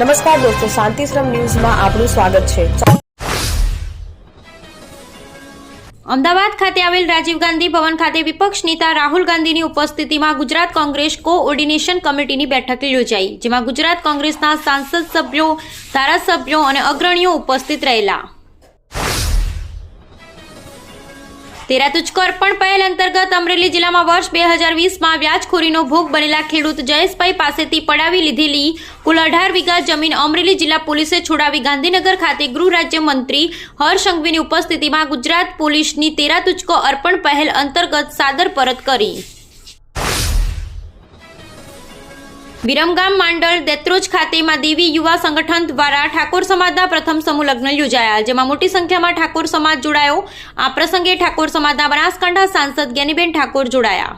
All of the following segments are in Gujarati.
નમસ્કાર દોસ્તો શાંતિશ્રમ ન્યૂઝમાં આપનું સ્વાગત છે. અમદાવાદ ખાતે આવેલ રાજીવ ગાંધી ભવન ખાતે વિપક્ષ નેતા રાહુલ ગાંધીની ઉપસ્થિતિમાં ગુજરાત કોંગ્રેસ કોઓર્ડિનેશન કમિટીની બેઠક યોજાઈ, જેમાં ગુજરાત કોંગ્રેસના સાંસદ સભ્યો, ધારાસભ્યો અને અગ્રણીઓ ઉપસ્થિત રહેલા. તેરા તુચકો અર્પણ પહેલ અંતર્ગત અમરેલી જિલ્લામાં વર્ષ બે હજાર વીસમાં વ્યાજખોરીનો ભોગ બનેલા ખેડૂત જયેશભાઈ પાસેથી પડાવી લીધેલી કુલ અઢાર વીઘા જમીન અમરેલી જિલ્લા પોલીસે છોડાવી ગાંધીનગર ખાતે ગૃહ રાજ્ય મંત્રી હર્ષ સંઘવીની ઉપસ્થિતિમાં ગુજરાત પોલીસની તેરા તુચકો અર્પણ પહેલ અંતર્ગત સાદર પરત કરી. વિરમગામ માંડળ દેત્રોજ ખાતેમાં દેવી યુવા સંગઠન દ્વારા ઠાકોર સમાજના પ્રથમ સમૂહ લગ્ન યોજાયા, જેમાં મોટી સંખ્યામાં ઠાકોર સમાજ જોડાયો. આ પ્રસંગે ઠાકોર સમાજના બનાસકાંઠા સાંસદ જ્ઞાનીબેન ઠાકોર જોડાયા.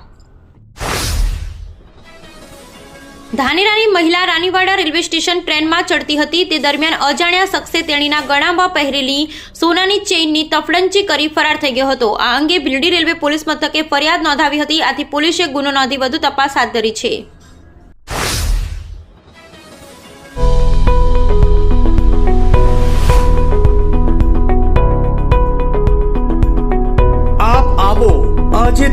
ધાનેરાની મહિલા રાનીવાડા રેલવે સ્ટેશન ટ્રેનમાં ચડતી હતી. તે દરમિયાન અજાણ્યા શખ્સે તેણીના ગળામાં પહેરેલી સોનાની ચેઇનની તફડંચી કરી ફરાર થઈ ગયો હતો. આ અંગે ભીલડી રેલવે પોલીસ મથકે ફરિયાદ નોંધાવી હતી. આથી પોલીસે ગુનો નોંધી વધુ તપાસ હાથ ધરી છે.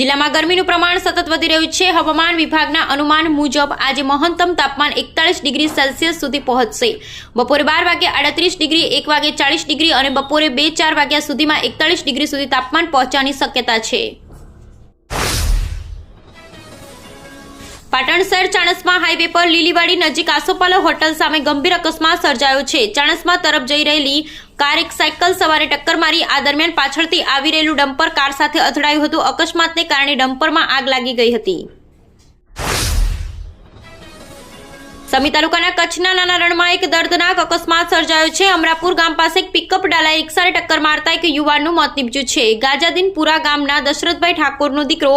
જિલ્લામાં ગરમીનું પ્રમાણ સતત વધી રહ્યું છે. હવામાન વિભાગના અનુમાન મુજબ આજે મહત્તમ તાપમાન એકતાળીસ ડિગ્રી સેલ્સિયસ સુધી પહોંચશે. બપોરે બાર વાગે આડત્રીસ ડિગ્રી, એક વાગે ચાળીસ ડિગ્રી અને બપોરે બે ચાર વાગ્યા સુધીમાં એકતાળીસ ડિગ્રી સુધી તાપમાન પહોંચવાની શક્યતા છે. પાટણ શહેર ચાણસ્મા હાઈવે પર લીલીવાડી નજીક આસોપાલો હોટલ સામે ગંભીર અકસ્માત સર્જાયો છે. ચાણસ્મા તરફ જઈ રહેલી કાર એક સાયકલ સવારે ટક્કર મારી આ દરમિયાન પાછળથી આવી રહેલું ડમ્પર કાર સાથે અથડાયું હતું. અકસ્માતને કારણે ડમ્પરમાં આગ લાગી ગઈ હતી. સમી તાલુકાના કચ્છના નાના રણમાં એક દર્દનાક અકસ્માત સર્જાયો છે. અમરાપુર ગામ પાસે એક પિકઅપ ડાલાએ રિક્ષાને ટક્કર મારતા એક યુવાનનું મોત નીપજ્યું છે. ગાજાદીનપુરા ગામના દશરથભાઈ ઠાકોરનો દીકરો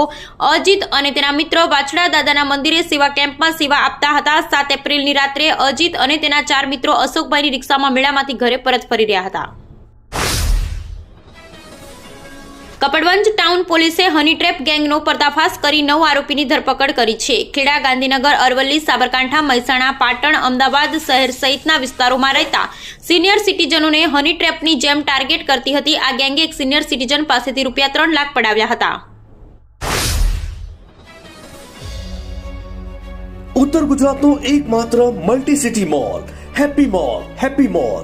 અજીત અને તેના મિત્ર વાછડા દાદાના મંદિરે સેવા કેમ્પમાં સેવા આપતા હતા. સાત એપ્રિલની રાત્રે અજીત અને તેના ચાર મિત્રો અશોકભાઈની રિક્ષામાં મેળામાંથી ઘરે પરત ફરી રહ્યા હતા. કપડવંજ ટાઉન પોલીસે હની ટ્રેપ ગેંગનો પર્દાફાશ કરી નવ આરોપીની ધરપકડ કરી છે. ખેડા, ગાંધીનગર, અરવલ્લી, સાબરકાંઠા, મહેસાણા, પાટણ, અમદાવાદ શહેર સહિતના વિસ્તારોમાં રહેતા સિનિયર સિટીઝનોને હની ટ્રેપની જેમ ટાર્ગેટ કરતી હતી. આ ગેંગે એક સિનિયર સિટીઝન પાસેથી રૂપિયા ત્રણ લાખ પડાવ્યા હતા. ઉત્તર ગુજરાતનું એકમાત્ર multi city mall happy mall happy mall.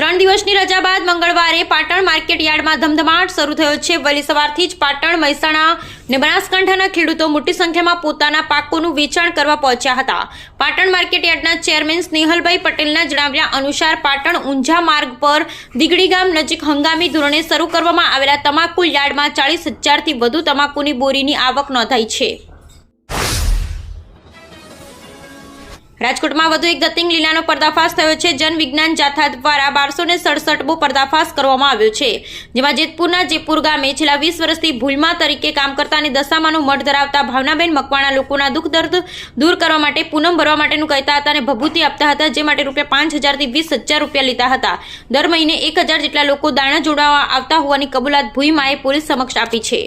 ત્રણ દિવસની રજા બાદ મંગળવારે પાટણ માર્કેટ યાર્ડમાં ધમધમાટ શરૂ થયો છે. વહેલી સવારથી જ પાટણ, મહેસાણા ને બનાસકાંઠાના ખેડૂતો મોટી સંખ્યામાં પોતાના પાકોનું વેચાણ કરવા પહોંચ્યા હતા. પાટણ માર્કેટ યાર્ડના ચેરમેન સ્નેહલભાઈ પટેલના જણાવ્યા અનુસાર પાટણ ઊંઝા માર્ગ પર દીગડી ગામ નજીક હંગામી ધોરણે શરૂ કરવામાં આવેલા તમાકુ યાર્ડમાં ચાલીસ હજારથી વધુ તમાકુની બોરીની આવક નોંધાઈ છે. રાજકોટમાં વધુ એક દત્તિંગ લીલાનો પર્દાફાશ થયો છે. જન વિજ્ઞાન જાથા દ્વારા બારસો ને સડસઠમો પર્દાફાશ કરવામાં આવ્યો છે. જેમાં જેતપુરના જેપુર ગામે છેલ્લા વીસ વર્ષથી ભૂલમાં તરીકે કામ કરતા અને દશામાનું મઠ ધરાવતા ભાવનાબેન મકવાણા લોકોના દુઃખ દર્દ દૂર કરવા માટે પૂનમ ભરવા માટેનું કહેતા હતા અને ભભૂતિ આપતા હતા, જે માટે રૂપિયા પાંચ હજારથી વીસ હજાર રૂપિયા લીધા હતા. દર મહિને એક હજાર જેટલા લોકો દાણા જોડાવા આવતા હોવાની કબૂલાત ભૂઈમાએ પોલીસ સમક્ષ આપી છે.